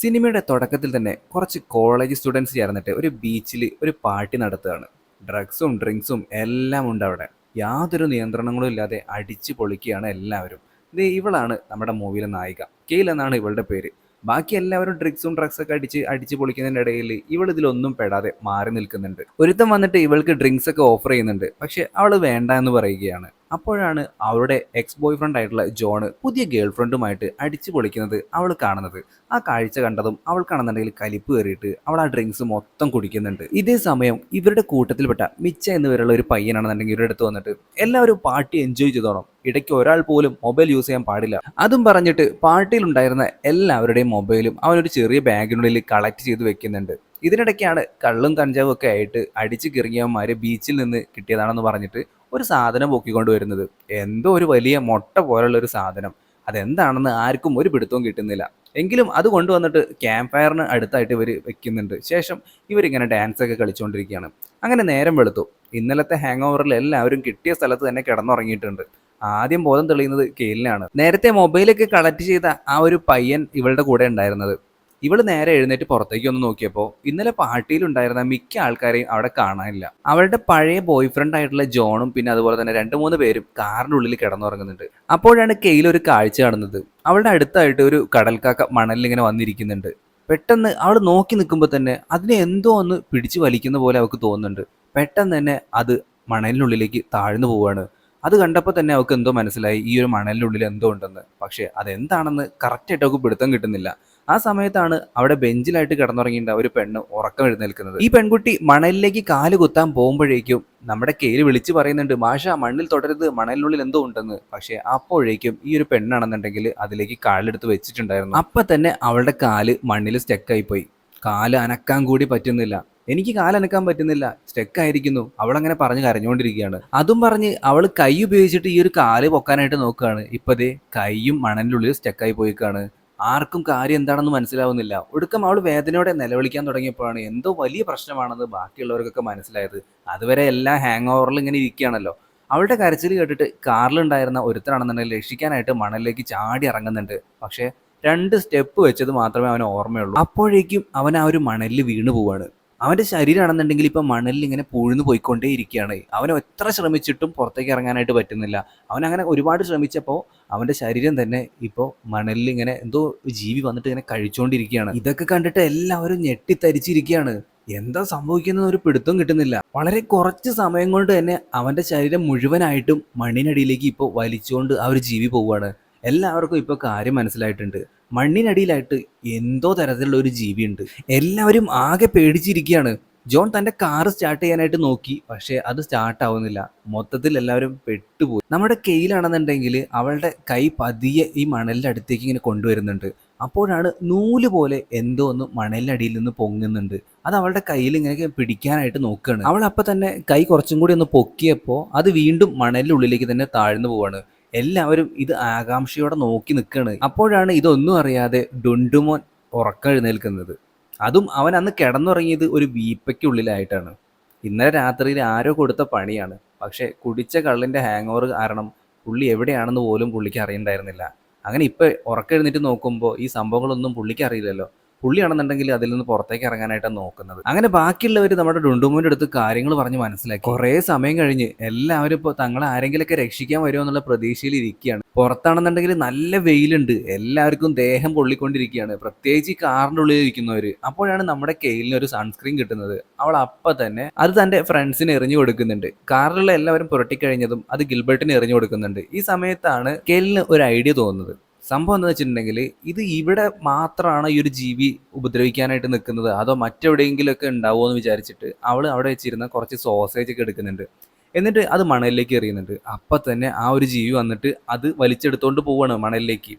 സിനിമയുടെ തുടക്കത്തിൽ തന്നെ കുറച്ച് കോളേജ് സ്റ്റുഡൻസ് ചേർന്നിട്ട് ഒരു ബീച്ചിൽ ഒരു പാർട്ടി നടത്തുകയാണ്. ഡ്രഗ്സും ഡ്രിങ്ക്സും എല്ലാം ഉണ്ട് അവിടെ. യാതൊരു നിയന്ത്രണങ്ങളും ഇല്ലാതെ അടിച്ചു പൊളിക്കുകയാണ് എല്ലാവരും. ഇത് ഇവളാണ് നമ്മുടെ മൂവിയിലെ നായിക. കെയിൽ എന്നാണ് ഇവളുടെ പേര്. ബാക്കി എല്ലാവരും ഡ്രിങ്ക്സും ഡ്രഗ്സ് ഒക്കെ അടിച്ച് അടിച്ച് പൊളിക്കുന്നതിന്റെ ഇടയിൽ ഇവൾ ഇതിലൊന്നും പെടാതെ മാറി നിൽക്കുന്നുണ്ട്. ഒരുത്തം വന്നിട്ട് ഇവൾക്ക് ഡ്രിങ്ക്സ് ഒക്കെ ഓഫർ ചെയ്യുന്നുണ്ട്. പക്ഷെ അവൾ വേണ്ട എന്ന് പറയുകയാണ്. അപ്പോഴാണ് അവളുടെ എക്സ് ബോയ് ഫ്രണ്ട് ആയിട്ടുള്ള ജോണ് പുതിയ ഗേൾ ഫ്രണ്ടുമായിട്ട് അടിച്ചു പൊളിക്കുന്നത് അവൾ കാണുന്നത്. ആ കാഴ്ച കണ്ടതും അവൾ അവൾക്കാണെന്നുണ്ടെങ്കിൽ കലിപ്പ് കയറിയിട്ട് അവൾ ആ ഡ്രിങ്ക്സ് മൊത്തം കുടിക്കുന്നുണ്ട്. ഇതേ സമയം ഇവരുടെ കൂട്ടത്തിൽപ്പെട്ട മിച്ച എന്ന് പേരുള്ള ഒരു പയ്യനാണെന്നുണ്ടെങ്കിൽ ഇവരുടെ അടുത്ത് വന്നിട്ട് എല്ലാവരും പാർട്ടി എൻജോയ് ചെയ്തോണം. ഇടയ്ക്ക് ഒരാൾ പോലും മൊബൈൽ യൂസ് ചെയ്യാൻ പാടില്ല. അതും പറഞ്ഞിട്ട് പാർട്ടിയിൽ ഉണ്ടായിരുന്ന എല്ലാവരുടെയും മൊബൈലും അവനൊരു ചെറിയ ബാഗിനുള്ളിൽ കളക്ട് ചെയ്ത് വെക്കുന്നുണ്ട്. ഇതിനിടയ്ക്കാണ് കള്ളും കഞ്ചാവും ഒക്കെ ആയിട്ട് അടിച്ചു കിറങ്ങിയവന്മാര് ബീച്ചിൽ നിന്ന് കിട്ടിയതാണെന്ന് പറഞ്ഞിട്ട് ഒരു സാധനം പൊക്കിക്കൊണ്ട് വരുന്നത് എന്തോ ഒരു വലിയ മുട്ട പോലുള്ള ഒരു സാധനം. അതെന്താണെന്ന് ആർക്കും ഒരു പിടുത്തവും കിട്ടുന്നില്ല. എങ്കിലും അത് കൊണ്ടുവന്നിട്ട് ക്യാമ്പ് ഫയറിന് അടുത്തായിട്ട് ഇവർ വെക്കുന്നുണ്ട്. ശേഷം ഇവരിങ്ങനെ ഡാൻസ് ഒക്കെ കളിച്ചുകൊണ്ടിരിക്കുകയാണ് അങ്ങനെ നേരം വെളുത്തു. ഇന്നലത്തെ ഹാങ് ഓവറിൽ എല്ലാവരും കിട്ടിയ സ്ഥലത്ത് തന്നെ കിടന്നുറങ്ങിയിട്ടുണ്ട്. ആദ്യം ബോധം തെളിയുന്നത് കെയിലിനാണ്. നേരത്തെ മൊബൈലൊക്കെ കളക്ട് ചെയ്ത ആ ഒരു പയ്യൻ ഇവളുടെ കൂടെ ഉണ്ടായിരുന്നത്. ഇവൾ നേരെ എഴുന്നേറ്റ് പുറത്തേക്ക് ഒന്ന് നോക്കിയപ്പോൾ ഇന്നലെ പാർട്ടിയിൽ ഉണ്ടായിരുന്ന മിക്ക ആൾക്കാരെയും അവിടെ കാണാനില്ല. അവളുടെ പഴയ ബോയ് ഫ്രണ്ട് ആയിട്ടുള്ള ജോണും പിന്നെ അതുപോലെ തന്നെ രണ്ട് മൂന്ന് പേരും കാറിന്റെ ഉള്ളിൽ കിടന്നുറങ്ങുന്നുണ്ട്. അപ്പോഴാണ് കെയിൽ ഒരു കാഴ്ച കാണുന്നത്. അവളുടെ അടുത്തായിട്ട് ഒരു കടൽക്കാക്ക മണലിൽ ഇങ്ങനെ വന്നിരിക്കുന്നുണ്ട്. പെട്ടെന്ന് അവൾ നോക്കി നിൽക്കുമ്പോൾ തന്നെ അതിനെ എന്തോ ഒന്ന് പിടിച്ചു വലിക്കുന്ന പോലെ അവൾക്ക് തോന്നുന്നുണ്ട്. പെട്ടെന്ന് തന്നെ അത് മണലിനുള്ളിലേക്ക് താഴ്ന്നു പോവാണ്. അത് കണ്ടപ്പോൾ തന്നെ അവൾക്ക് എന്തോ മനസ്സിലായി ഈ ഒരു മണലിനുള്ളിൽ എന്തോ ഉണ്ടെന്ന്. പക്ഷേ അതെന്താണെന്ന് കറക്റ്റായിട്ട് അവൾക്ക് പിടുത്തം കിട്ടുന്നില്ല. ആ സമയത്താണ് അവിടെ ബെഞ്ചിലായിട്ട് കിടന്നുറങ്ങിയിട്ട് ഒരു പെണ്ണ് ഉറക്കം എഴുന്നേൽക്കുന്നത്. ഈ പെൺകുട്ടി മണലിലേക്ക് കാൽ കുത്താൻ പോകുമ്പോഴേക്കും നമ്മുടെ കയ്യിൽ വിളിച്ചു പറയുന്നുണ്ട് മാഷ മണ്ണിൽ തുടരുത് മണലിനുള്ളിൽ എന്തോ ഉണ്ടെന്ന്. പക്ഷേ അപ്പോഴേക്കും ഈ ഒരു പെണ്ണാണെന്നുണ്ടെങ്കിൽ അതിലേക്ക് കാലെടുത്ത് വെച്ചിട്ടുണ്ടായിരുന്നു. അപ്പൊ തന്നെ അവളുടെ കാൽ മണ്ണിൽ സ്റ്റക്കായി പോയി കാൽ അനക്കാൻ കൂടി പറ്റുന്നില്ല. എനിക്ക് കാലനക്കാൻ പറ്റുന്നില്ല. സ്റ്റെക്ക് ആയിരിക്കുന്നു അവൾ അങ്ങനെ പറഞ്ഞ് കരഞ്ഞുകൊണ്ടിരിക്കുകയാണ്. അതും പറഞ്ഞ് അവൾ കൈ ഉപയോഗിച്ചിട്ട് ഈ ഒരു കാൽ പൊക്കാനായിട്ട് നോക്കുകയാണ്. ഇപ്പതേ കൈയും മണലിനുള്ളിൽ സ്റ്റെക്കായി പോയിക്കാണ്. ആർക്കും കാര്യം എന്താണെന്ന് മനസ്സിലാവുന്നില്ല. ഒടുക്കം അവൾ വേദനയോടെ നിലവിളിക്കാൻ തുടങ്ങിയപ്പോഴാണ് എന്തോ വലിയ പ്രശ്നമാണെന്ന് ബാക്കിയുള്ളവർക്കൊക്കെ മനസ്സിലായത്. അതുവരെ എല്ലാം ഹാങ് ഓവറിൽ ഇങ്ങനെ ഇരിക്കുകയാണല്ലോ. അവളുടെ കരച്ചിൽ കേട്ടിട്ട് കാറിലുണ്ടായിരുന്ന ഒരുത്തനാണെന്നുണ്ടെങ്കിൽ രക്ഷിക്കാനായിട്ട് മണലിലേക്ക് ചാടി ഇറങ്ങുന്നുണ്ട്. പക്ഷേ രണ്ട് സ്റ്റെപ്പ് വെച്ചത് മാത്രമേ അവന് ഓർമ്മയുള്ളൂ. അപ്പോഴേക്കും അവൻ ആ ഒരു മണലിൽ വീണു പോവാണ് അവന്റെ ശരീരമാണെന്നുണ്ടെങ്കിൽ ഇപ്പം മണലിൽ ഇങ്ങനെ പുഴുന്ന് പോയിക്കൊണ്ടേ ഇരിക്കുകയാണ്. അവൻ എത്ര ശ്രമിച്ചിട്ടും പുറത്തേക്ക് ഇറങ്ങാനായിട്ട് പറ്റുന്നില്ല. അവൻ അങ്ങനെ ഒരുപാട് ശ്രമിച്ചപ്പോൾ അവന്റെ ശരീരം തന്നെ ഇപ്പോൾ മണലിൽ ഇങ്ങനെ എന്തോ ജീവി വന്നിട്ട് ഇങ്ങനെ കഴിച്ചുകൊണ്ടിരിക്കുകയാണ് ഇതൊക്കെ കണ്ടിട്ട് എല്ലാവരും ഞെട്ടിത്തരിച്ചിരിക്കുകയാണ്. എന്താ സംഭവിക്കുന്നത് ഒരു പിടുത്തം കിട്ടുന്നില്ല. വളരെ കുറച്ച് സമയം കൊണ്ട് തന്നെ അവന്റെ ശരീരം മുഴുവനായിട്ടും മണ്ണിനടിയിലേക്ക് ഇപ്പോൾ വലിച്ചുകൊണ്ട് ആ ഒരു ജീവി പോവുകയാണ്. എല്ലാവർക്കും ഇപ്പോൾ കാര്യം മനസ്സിലായിട്ടുണ്ട്. മണ്ണിനടിയിലായിട്ട് എന്തോ തരത്തിലുള്ള ഒരു ജീവിയുണ്ട്. എല്ലാവരും ആകെ പേടിച്ചിരിക്കുകയാണ്. ജോൺ തന്റെ കാർ സ്റ്റാർട്ട് ചെയ്യാനായിട്ട് നോക്കി പക്ഷേ അത് സ്റ്റാർട്ട് ആവുന്നില്ല. മൊത്തത്തിൽ എല്ലാവരും പെട്ടുപോയി. നമ്മുടെ കെയിലാണെന്നുണ്ടെങ്കിൽ അവളുടെ കൈ പതിയെ ഈ മണലിന്റെ അടുത്തേക്ക് ഇങ്ങനെ കൊണ്ടുവരുന്നുണ്ട്. അപ്പോഴാണ് നൂൽ പോലെ എന്തോ ഒന്ന് മണലിനടിയിൽ നിന്ന് പൊങ്ങുന്നുണ്ട്. അത് അവളുടെ കയ്യിൽ ഇങ്ങനെ പിടിക്കാനായിട്ട് നോക്കുകയാണ്. അവൾ അപ്പം തന്നെ കൈ കുറച്ചും കൂടി ഒന്ന് പൊക്കിയപ്പോൾ അത് വീണ്ടും മണലിനുള്ളിലേക്ക് തന്നെ താഴ്ന്നു പോവാണ് എല്ലാവരും ഇത് ആകാംക്ഷയോടെ നോക്കി നിൽക്കുകയാണ് അപ്പോഴാണ് ഇതൊന്നും അറിയാതെ ഡുണ്ടുമോൻ ഉറക്കം എഴുന്നേൽക്കുന്നത് അതും അവൻ അന്ന് കിടന്നുറങ്ങിയത് ഒരു വീപ്പയ്ക്കുള്ളിലായിട്ടാണ്. ഇന്നലെ രാത്രിയിൽ ആരോ കൊടുത്ത പണിയാണ്. പക്ഷേ കുടിച്ച കള്ളിന്റെ ഹാങ് ഓവർ കാരണം പുള്ളി എവിടെയാണെന്ന് പോലും പുള്ളിക്ക് അറിയണ്ടായിരുന്നില്ല. അങ്ങനെ ഇപ്പോൾ ഉറക്കം എഴുന്നേറ്റ് നോക്കുമ്പോൾ ഈ സംഭവങ്ങളൊന്നും പുള്ളിക്ക് അറിയില്ലല്ലോ. പുള്ളിയാണെന്നുണ്ടെങ്കിൽ അതിൽ നിന്ന് പുറത്തേക്ക് ഇറങ്ങാനായിട്ടാണ് നോക്കുന്നത്. അങ്ങനെ ബാക്കിയുള്ളവർ നമ്മുടെ ഡുണ്ടുമോന്റെ അടുത്ത് കാര്യങ്ങൾ പറഞ്ഞ് മനസ്സിലാക്കി. കുറേ സമയം കഴിഞ്ഞ് എല്ലാവരും ഇപ്പോൾ തങ്ങളെ ആരെങ്കിലുമൊക്കെ രക്ഷിക്കാൻ വരുമോ എന്നുള്ള പ്രതീക്ഷയിൽ ഇരിക്കുകയാണ്. പുറത്താണെന്നുണ്ടെങ്കിൽ നല്ല വെയിലുണ്ട്. എല്ലാവർക്കും ദേഹം പൊള്ളിക്കൊണ്ടിരിക്കുകയാണ്. പ്രത്യേകിച്ച് ഈ കാറിന്റെ ഉള്ളിൽ ഇരിക്കുന്നവർ അപ്പോഴാണ് നമ്മുടെ കെയിലിന് ഒരു സൺസ്ക്രീൻ കിട്ടുന്നത്. അവൾ അപ്പം തന്നെ അത് തന്റെ ഫ്രണ്ട്സിന് എറിഞ്ഞു കൊടുക്കുന്നുണ്ട്. കാറിലുള്ള എല്ലാവരും പുരട്ടിക്കഴിഞ്ഞതും അത് ഗിൽബർട്ടിന് എറിഞ്ഞു കൊടുക്കുന്നുണ്ട്. ഈ സമയത്താണ് കെയിലിന് ഒരു ഐഡിയ തോന്നുന്നത്. സംഭവം എന്താ വെച്ചിട്ടുണ്ടെങ്കിൽ ഇത് ഇവിടെ മാത്രമാണ് ഈ ഒരു ജീവി ഉപദ്രവിക്കാനായിട്ട് നിൽക്കുന്നത് അതോ മറ്റെവിടെയെങ്കിലുമൊക്കെ ഉണ്ടാവുമോ എന്ന് വിചാരിച്ചിട്ട് അവൾ അവിടെ വെച്ചിരുന്ന കുറച്ച് സോസേജ് ഒക്കെ എടുക്കുന്നുണ്ട്. എന്നിട്ട് അത് മണലിലേക്ക് എറിയുന്നുണ്ട്. അപ്പം തന്നെ ആ ഒരു ജീവി വന്നിട്ട് അത് വലിച്ചെടുത്തോണ്ട് പോവാണ് മണലിലേക്ക്.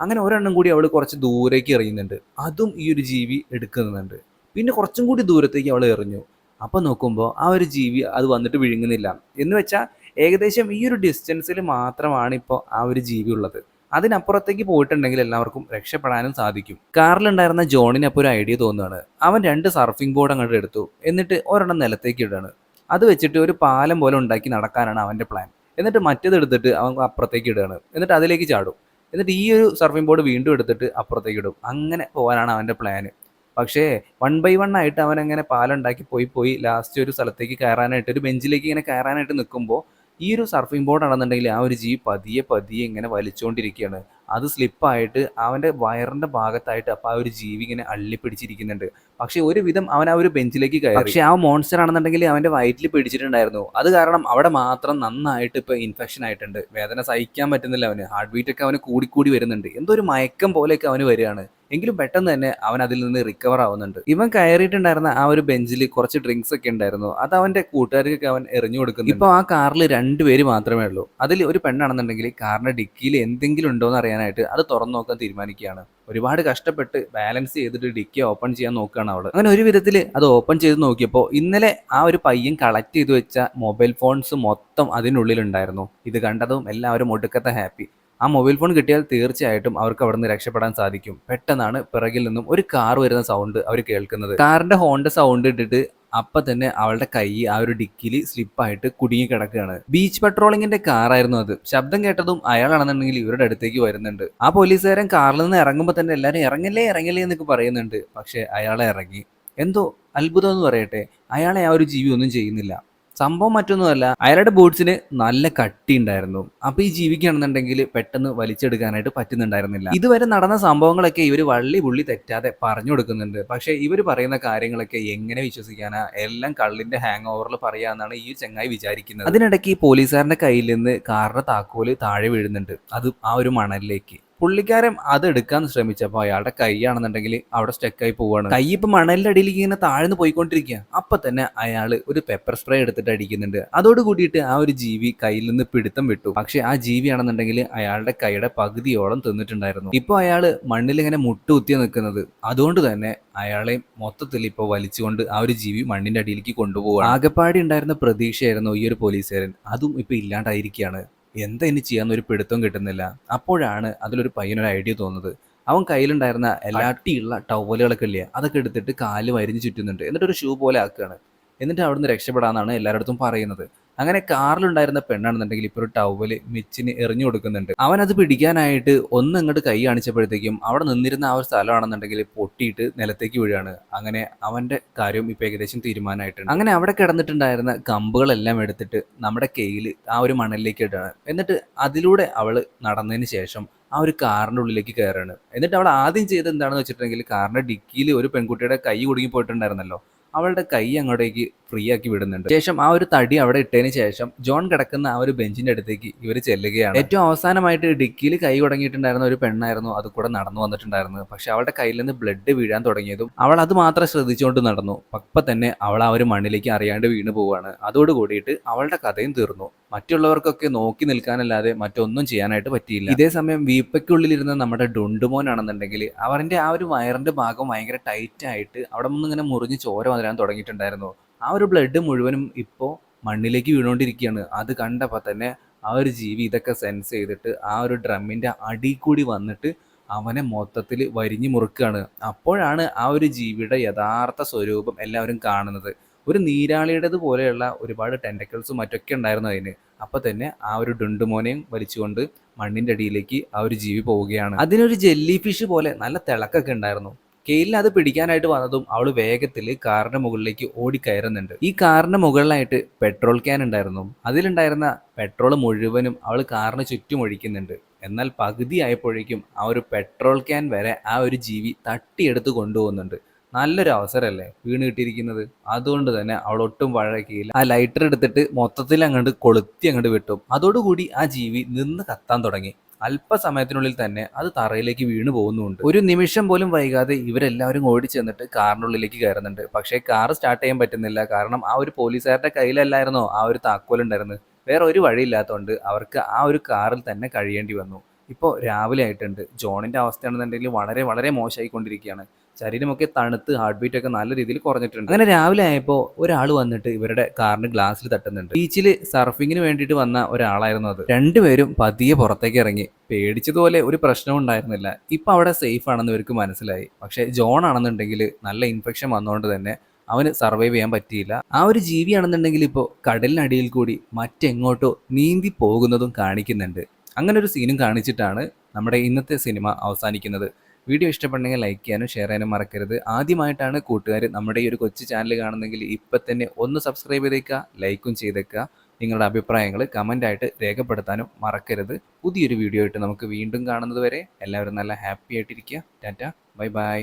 അങ്ങനെ ഒരെണ്ണം കൂടി അവൾ കുറച്ച് ദൂരേക്ക് എറിയുന്നുണ്ട്. അതും ഈ ഒരു ജീവി എടുക്കുന്നുണ്ട്. പിന്നെ കുറച്ചും കൂടി ദൂരത്തേക്ക് അവൾ എറിഞ്ഞു. അപ്പം നോക്കുമ്പോൾ ആ ഒരു ജീവി അത് വന്നിട്ട് വിഴുങ്ങുന്നില്ല. എന്ന് വെച്ചാൽ ഏകദേശം ഈ ഒരു ഡിസ്റ്റൻസിൽ മാത്രമാണ് ഇപ്പോൾ ആ ഒരു ജീവി ഉള്ളത്. അതിനപ്പുറത്തേക്ക് പോയിട്ടുണ്ടെങ്കിൽ എല്ലാവർക്കും രക്ഷപ്പെടാനും സാധിക്കും. കാറിലുണ്ടായിരുന്ന ജോണിന് അപ്പോൾ ഒരു ഐഡിയ തോന്നുകയാണ്. അവൻ രണ്ട് സർഫിംഗ് ബോർഡ് അങ്ങോട്ട് എടുത്തു. എന്നിട്ട് ഒരെണ്ണം നിലത്തേക്ക് ഇടുകയാണ്. അത് വെച്ചിട്ട് ഒരു പാലം പോലെ ഉണ്ടാക്കി നടക്കാനാണ് അവന്റെ പ്ലാൻ. എന്നിട്ട് മറ്റേത് എടുത്തിട്ട് അവൻ അപ്പുറത്തേക്ക് ഇടുകയാണ്. എന്നിട്ട് അതിലേക്ക് ചാടും. എന്നിട്ട് ഈ ഒരു സർഫിംഗ് ബോർഡ് വീണ്ടും എടുത്തിട്ട് അപ്പുറത്തേക്ക് ഇടും. അങ്ങനെ പോകാനാണ് അവന്റെ പ്ലാന് പക്ഷേ വൺ ബൈ വൺ ആയിട്ട് അവൻ അങ്ങനെ പാലുണ്ടാക്കി പോയി പോയി ലാസ്റ്റ് ഒരു സ്ഥലത്തേക്ക് കയറാനായിട്ട് ഒരു ബെഞ്ചിലേക്ക് ഇങ്ങനെ കയറാനായിട്ട് നിൽക്കുമ്പോൾ ഈ ഒരു സർഫിംഗ് ബോർഡ് ആണെന്നുണ്ടെങ്കിൽ ആ ഒരു ജീപ്പ് പതിയെ പതിയെ ഇങ്ങനെ വലിച്ചുകൊണ്ടിരിക്കുകയാണ് അത് സ്ലിപ്പായിട്ട് അവന്റെ വയറിന്റെ ഭാഗത്തായിട്ട് അപ്പോൾ ആ ഒരു ജീവി ഇങ്ങനെ അള്ളിപ്പിടിച്ചിരിക്കുന്നുണ്ട് പക്ഷേ ഒരുവിധം അവൻ ആ ഒരു ബെഞ്ചിലേക്ക് കയറി. പക്ഷേ ആ മോൺസ്റ്റർ ആണെന്നുണ്ടെങ്കിൽ അവന്റെ വയറ്റിൽ പിടിച്ചിട്ടുണ്ടായിരുന്നു. അത് കാരണം അവിടെ മാത്രം നന്നായിട്ട് ഇപ്പോൾ ഇൻഫെക്ഷൻ ആയിട്ടുണ്ട്. വേദന സഹിക്കാൻ പറ്റുന്നില്ല അവന്. ഹാർട്ട് ബീറ്റ് ഒക്കെ അവന് കൂടിക്കൂടി വരുന്നുണ്ട്. എന്തോ ഒരു മയക്കം പോലെയൊക്കെ അവന് വരികയാണ്. എങ്കിലും പെട്ടെന്ന് തന്നെ അവൻ അതിൽ നിന്ന് റിക്കവർ ആവുന്നുണ്ട്. ഇവൻ കയറിയിട്ടുണ്ടായിരുന്ന ആ ഒരു ബെഞ്ചിൽ കുറച്ച് ഡ്രിങ്ക്സ് ഒക്കെ ഉണ്ടായിരുന്നു. അത് അവന്റെ കൂട്ടുകാർക്കൊക്കെ അവൻ എറിഞ്ഞു കൊടുക്കുന്നു ഇപ്പൊ ആ കാറിൽ രണ്ടുപേര് മാത്രമേ ഉള്ളൂ. അതിൽ ഒരു പെണ്ണാണെന്നുണ്ടെങ്കിൽ കാറിന്റെ ഡിക്കിയിൽ എന്തെങ്കിലും ഉണ്ടോ എന്ന് അറിയാനായിട്ട് അത് തുറന്നു നോക്കാൻ തീരുമാനിക്കുകയാണ്. ഒരുപാട് കഷ്ടപ്പെട്ട് ബാലൻസ് ചെയ്തിട്ട് ഡിക്കി ഓപ്പൺ ചെയ്യാൻ നോക്കുകയാണ് അവൾ. അങ്ങനെ ഒരു വിധത്തിൽ അത് ഓപ്പൺ ചെയ്ത് നോക്കിയപ്പോൾ ഇന്നലെ ആ ഒരു പയ്യൻ കളക്ട് ചെയ്ത് വെച്ച മൊബൈൽ ഫോൺസ് മൊത്തം അതിനുള്ളിലുണ്ടായിരുന്നു. ഇത് കണ്ടതും എല്ലാവരും ഒടുക്കത്തെ ഹാപ്പി ആ മൊബൈൽ ഫോൺ കിട്ടിയാൽ തീർച്ചയായിട്ടും അവർക്ക് അവിടെ നിന്ന് രക്ഷപ്പെടാൻ സാധിക്കും. പെട്ടെന്നാണ് പിറകിൽ നിന്നും ഒരു കാർ വരുന്ന സൗണ്ട് അവർ കേൾക്കുന്നത്. കാറിന്റെ ഹോണ്ട സൗണ്ട് ഇട്ടിട്ട് അപ്പൊ തന്നെ അവളുടെ കൈ ആ ഒരു ഡിക്കിൽ സ്ലിപ്പായിട്ട് കുടുങ്ങി കിടക്കുകയാണ്. ബീച്ച് പട്രോളിങ്ങിന്റെ കാറായിരുന്നു അത്. ശബ്ദം കേട്ടതും അയാളാണെന്നുണ്ടെങ്കിൽ ഇവരുടെ അടുത്തേക്ക് വരുന്നുണ്ട്. ആ പോലീസുകാരൻ കാറിൽ നിന്ന് ഇറങ്ങുമ്പോൾ തന്നെ എല്ലാവരും ഇറങ്ങല്ലേ ഇറങ്ങല്ലേ എന്നൊക്കെ പറയുന്നുണ്ട്. പക്ഷെ അയാളെ ഇറങ്ങി. എന്തോ അത്ഭുതം എന്ന് പറയട്ടെ. അയാളെ ആ ഒരു ജീവി ഒന്നും ചെയ്യുന്നില്ല. സംഭവം മറ്റൊന്നുമല്ല അയാളുടെ ബൂട്ട്സിന് നല്ല കട്ടി ഉണ്ടായിരുന്നു. അപ്പൊ ഈ ജീവിക്കുകയാണെന്നുണ്ടെങ്കിൽ പെട്ടെന്ന് വലിച്ചെടുക്കാനായിട്ട് പറ്റുന്നുണ്ടായിരുന്നില്ല. ഇതുവരെ നടന്ന സംഭവങ്ങളൊക്കെ ഇവർ വള്ളി പുള്ളി തെറ്റാതെ പറഞ്ഞു കൊടുക്കുന്നുണ്ട്. പക്ഷെ ഇവർ പറയുന്ന കാര്യങ്ങളൊക്കെ എങ്ങനെ വിശ്വസിക്കാനാ? എല്ലാം കള്ളിന്റെ ഹാങ് ഓവറിൽ പറയാന്നാണ് ഈ ചെങ്ങായി വിചാരിക്കുന്നത്. അതിനിടയ്ക്ക് ഈ പോലീസുകാരന്റെ കയ്യിൽ നിന്ന് കാറിന്റെ താക്കോൽ താഴെ വീഴുന്നുണ്ട്. അത് ആ ഒരു മണലിലേക്ക്. പുള്ളിക്കാരൻ അത് എടുക്കാൻ ശ്രമിച്ചപ്പോൾ അയാളുടെ കൈയാണെന്നുണ്ടെങ്കിൽ അവിടെ സ്റ്റക്കായി പോവാണ്. കൈ ഇപ്പൊ മണലിന്റെ അടിയിലേക്ക് ഇങ്ങനെ താഴ്ന്നു പോയിക്കൊണ്ടിരിക്കുക അപ്പൊ തന്നെ അയാൾ ഒരു പെപ്പർ സ്പ്രേ എടുത്തിട്ട് അടിക്കുന്നുണ്ട്. അതോട് കൂടിയിട്ട് ആ ഒരു ജീവി കയ്യിൽ നിന്ന് പിടുത്തം വിട്ടു. പക്ഷെ ആ ജീവിയാണെന്നുണ്ടെങ്കിൽ അയാളുടെ കൈയുടെ പകുതിയോളം തിന്നിട്ടുണ്ടായിരുന്നു. ഇപ്പൊ അയാൾ മണ്ണിൽ ഇങ്ങനെ മുട്ടുകുത്തിയ നിൽക്കുന്നത്. അതുകൊണ്ട് തന്നെ അയാളെ മൊത്തത്തിൽ ഇപ്പോൾ വലിച്ചുകൊണ്ട് ആ ഒരു ജീവി മണ്ണിന്റെ അടിയിലേക്ക് കൊണ്ടുപോകും ആകപ്പാടി ഉണ്ടായിരുന്ന പ്രതീക്ഷയായിരുന്നു ഈ ഒരു പോലീസുകാരൻ. അതും ഇപ്പൊ ഇല്ലാണ്ടായിരിക്കുകയാണ്. എന്താ ഇനി ചെയ്യാന്ന് ഒരു പിടുത്തം കിട്ടുന്നില്ല. അപ്പോഴാണ് അതിലൊരു പയ്യനൊരു ഐഡിയ തോന്നുന്നത്. അവൻ കയ്യിലുണ്ടായിരുന്ന എല്ലാട്ടിയുള്ള ടവലുകളൊക്കെ ഇല്ലേ അതൊക്കെ എടുത്തിട്ട് കാൽ വരിഞ്ഞ് ചുറ്റുന്നുണ്ട്. എന്നിട്ട് ഒരു ഷൂ പോലെ ആക്കുകയാണ്. എന്നിട്ട് അവിടുന്ന് രക്ഷപ്പെടാന്നാണ് എല്ലാവരുടെ പറയുന്നത്. അങ്ങനെ കാറിലുണ്ടായിരുന്ന പെണ്ണാണെന്നുണ്ടെങ്കിൽ ഇപ്പൊ ഒരു ടവൽ മിച്ചിന് എറിഞ്ഞു കൊടുക്കുന്നുണ്ട്. അവൻ അത് പിടിക്കാനായിട്ട് ഒന്ന് അങ്ങോട്ട് കൈ കാണിച്ചപ്പോഴത്തേക്കും അവിടെ നിന്നിരുന്ന ആ ഒരു സ്ഥലമാണെന്നുണ്ടെങ്കിൽ പൊട്ടിയിട്ട് നിലത്തേക്ക് വീഴാണ്. അങ്ങനെ അവന്റെ കാര്യം ഇപ്പൊ ഏകദേശം തീരുമാനമായിട്ടുണ്ട്. അങ്ങനെ അവിടെ കിടന്നിട്ടുണ്ടായിരുന്ന കമ്പുകളെല്ലാം എടുത്തിട്ട് നമ്മുടെ കെയിൽ ആ ഒരു മണലിലേക്ക് ഇടാണ് എന്നിട്ട് അതിലൂടെ അവൾ നടന്നതിന് ശേഷം ആ ഒരു കാറിന്റെ ഉള്ളിലേക്ക് കയറാണ് എന്നിട്ട് അവൾ ആദ്യം ചെയ്തത് എന്താണെന്ന് വെച്ചിട്ടുണ്ടെങ്കിൽ കാറിന്റെ ഡിക്കിയിൽ ഒരു പെൺകുട്ടിയുടെ കൈ കുടുങ്ങി പോയിട്ടുണ്ടായിരുന്നല്ലോ. അവളുടെ കൈ അങ്ങോട്ടേക്ക് ഫ്രീ ആക്കി വിടുന്നുണ്ട്. ശേഷം ആ ഒരു തടി അവിടെ ഇട്ടതിന് ശേഷം ജോൺ കിടക്കുന്ന ആ ഒരു ബെഞ്ചിന്റെ അടുത്തേക്ക് ഇവർ ചെല്ലുകയാണ്. ഏറ്റവും അവസാനമായിട്ട് ഡിക്കിയിൽ കൈ തുടങ്ങിയിട്ടുണ്ടായിരുന്ന ഒരു പെണ്ണായിരുന്നു. അത് കൂടെ നടന്നു വന്നിട്ടുണ്ടായിരുന്നത്. പക്ഷെ അവളുടെ കയ്യിൽ നിന്ന് ബ്ലഡ് വീഴാൻ തുടങ്ങിയതും അവൾ അത് മാത്രം ശ്രദ്ധിച്ചുകൊണ്ട് നടന്നു. അപ്പൊ തന്നെ അവൾ ആ ഒരു മണ്ണിലേക്ക് അറിയാണ്ട് വീണു പോവാണ്. അതോട് കൂടിയിട്ട് അവളുടെ കഥയും തീർന്നു. മറ്റുള്ളവർക്കൊക്കെ നോക്കി നിൽക്കാനല്ലാതെ മറ്റൊന്നും ചെയ്യാനായിട്ട് പറ്റിയില്ല. ഇതേ സമയം വീപ്പയ്ക്കുള്ളിലിരുന്ന നമ്മുടെ ഡുണ്ടുമോൻ ആണെന്നുണ്ടെങ്കിൽ അവരുടെ ആ ഒരു വയറിന്റെ ഭാഗം ഭയങ്കര ടൈറ്റ് ആയിട്ട് അവിടെ നിന്ന് ഇങ്ങനെ മുറിഞ്ഞ് ചോര വരാൻ തുടങ്ങിയിട്ടുണ്ടായിരുന്നു. ആ ഒരു ബ്ലഡ് മുഴുവനും ഇപ്പോൾ മണ്ണിലേക്ക് വീണുകൊണ്ടിരിക്കുകയാണ് അത് കണ്ടപ്പോൾ തന്നെ ആ ഒരു ജീവി ഇതൊക്കെ സെൻസ് ചെയ്തിട്ട് ആ ഒരു ഡ്രമ്മിന്റെ അടി കൂടി വന്നിട്ട് അവനെ മൊത്തത്തിൽ വരിഞ്ഞു മുറുക്കുകയാണ്. അപ്പോഴാണ് ആ ഒരു ജീവിയുടെ യഥാർത്ഥ സ്വരൂപം എല്ലാവരും കാണുന്നത്. ഒരു നീരാളിയുടേത് പോലെയുള്ള ഒരുപാട് ടെന്റക്കിൾസും മറ്റൊക്കെ ഉണ്ടായിരുന്നു അതിന്. അപ്പോൾ തന്നെ ആ ഒരു ഡുണ്ടുമോനെയും വലിച്ചുകൊണ്ട് മണ്ണിന്റെ അടിയിലേക്ക് ആ ഒരു ജീവി പോവുകയാണ്. അതിനൊരു ജെല്ലി ഫിഷ് പോലെ നല്ല തിളക്കൊക്കെ ഉണ്ടായിരുന്നു. കെയിലിന് അത് പിടിക്കാനായിട്ട് വന്നതും അവൾ വേഗത്തിൽ കാറിന്റെ മുകളിലേക്ക് ഓടിക്കയറുന്നുണ്ട്. ഈ കാറിന്റെ മുകളിലായിട്ട് പെട്രോൾ ക്യാൻ ഉണ്ടായിരുന്നു. അതിലുണ്ടായിരുന്ന പെട്രോൾ മുഴുവനും അവൾ കാറിന് ചുറ്റും ഒഴിക്കുന്നുണ്ട്. എന്നാൽ പകുതി ആയപ്പോഴേക്കും ആ ഒരു പെട്രോൾ ക്യാൻ വരെ ആ ഒരു ജീവി തട്ടിയെടുത്ത് കൊണ്ടുപോകുന്നുണ്ട്. നല്ലൊരു അവസരമല്ലേ വീണ് കിട്ടിയിരിക്കുന്നത്? അതുകൊണ്ട് തന്നെ അവൾ ഒട്ടും വഴക്കിയില്ല. ആ ലൈറ്റർ എടുത്തിട്ട് മൊത്തത്തിൽ അങ്ങോട്ട് കൊളുത്തി അങ്ങോട്ട് വിട്ടു. അതോടുകൂടി ആ ജീവി നിന്ന് കത്താൻ തുടങ്ങി. അല്പസമയത്തിനുള്ളിൽ തന്നെ അത് തറയിലേക്ക് വീണു പോകുന്നുണ്ട്. ഒരു നിമിഷം പോലും വൈകാതെ ഇവരെല്ലാവരും ഓടി ചെന്നിട്ട് കാറിനുള്ളിലേക്ക് കയറുന്നുണ്ട്. പക്ഷേ കാർ സ്റ്റാർട്ട് ചെയ്യാൻ പറ്റുന്നില്ല. കാരണം ആ ഒരു പോലീസുകാരുടെ കയ്യിലല്ലായിരുന്നോ ആ ഒരു താക്കോൽ ഉണ്ടായിരുന്നത്? വേറെ ഒരു വഴിയില്ലാത്തതുകൊണ്ട് അവർക്ക് ആ ഒരു കാറിൽ തന്നെ കഴിയേണ്ടി വന്നു. ഇപ്പോൾ രാവിലെ ആയിട്ടുണ്ട്. ജോണിന്റെ അവസ്ഥയാണെന്നുണ്ടെങ്കിൽ വളരെ വളരെ മോശമായിക്കൊണ്ടിരിക്കുകയാണ്. ശരീരമൊക്കെ തണുത്ത് ഹാർട്ട് ബീറ്റ് ഒക്കെ നല്ല രീതിയിൽ കുറഞ്ഞിട്ടുണ്ട്. അങ്ങനെ രാവിലെ ആയപ്പോൾ ഒരാൾ വന്നിട്ട് ഇവരുടെ കാറിന് ഗ്ലാസ്സിൽ തട്ടുന്നുണ്ട്. ബീച്ചിൽ സർഫിങ്ങിന് വേണ്ടിയിട്ട് വന്ന ഒരാളായിരുന്നു അത്. രണ്ടുപേരും പതിയെ പുറത്തേക്ക് ഇറങ്ങി. പേടിച്ചതുപോലെ ഒരു പ്രശ്നവും ഉണ്ടായിരുന്നില്ല. ഇപ്പൊ അവിടെ സേഫ് ആണെന്ന് ഇവർക്ക് മനസ്സിലായി. പക്ഷെ ജോൺ ആണെന്നുണ്ടെങ്കിൽ നല്ല ഇൻഫെക്ഷൻ വന്നുകൊണ്ട് തന്നെ അവന് സർവൈവ് ചെയ്യാൻ പറ്റിയില്ല. ആ ഒരു ജീവിയാണെന്നുണ്ടെങ്കിൽ ഇപ്പോൾ കടലിനടിയിൽ കൂടി മറ്റെങ്ങോട്ടോ നീന്തി പോകുന്നതും കാണിക്കുന്നുണ്ട്. അങ്ങനെ ഒരു സീനും കാണിച്ചിട്ടാണ് നമ്മുടെ ഇന്നത്തെ സിനിമ അവസാനിക്കുന്നത്. വീഡിയോ ഇഷ്ടപ്പെട്ടെങ്കിൽ ലൈക്ക് ചെയ്യാനും ഷെയർ ചെയ്യാനും മറക്കരുത്. ആദ്യമായിട്ടാണ് കൂട്ടുകാർ നമ്മുടെ ഈ ഒരു കൊച്ചു ചാനൽ കാണുന്നെങ്കിൽ ഇപ്പം തന്നെ ഒന്ന് സബ്സ്ക്രൈബ് ചെയ്തേക്കുക ലൈക്കും ചെയ്തേക്കുക. നിങ്ങളുടെ അഭിപ്രായങ്ങൾ കമന്റായിട്ട് രേഖപ്പെടുത്താനും മറക്കരുത്. പുതിയൊരു വീഡിയോ ആയിട്ട് നമുക്ക് വീണ്ടും കാണുന്നത് വരെ എല്ലാവരും നല്ല ഹാപ്പി ആയിട്ടിരിക്കുക. Tata bye bye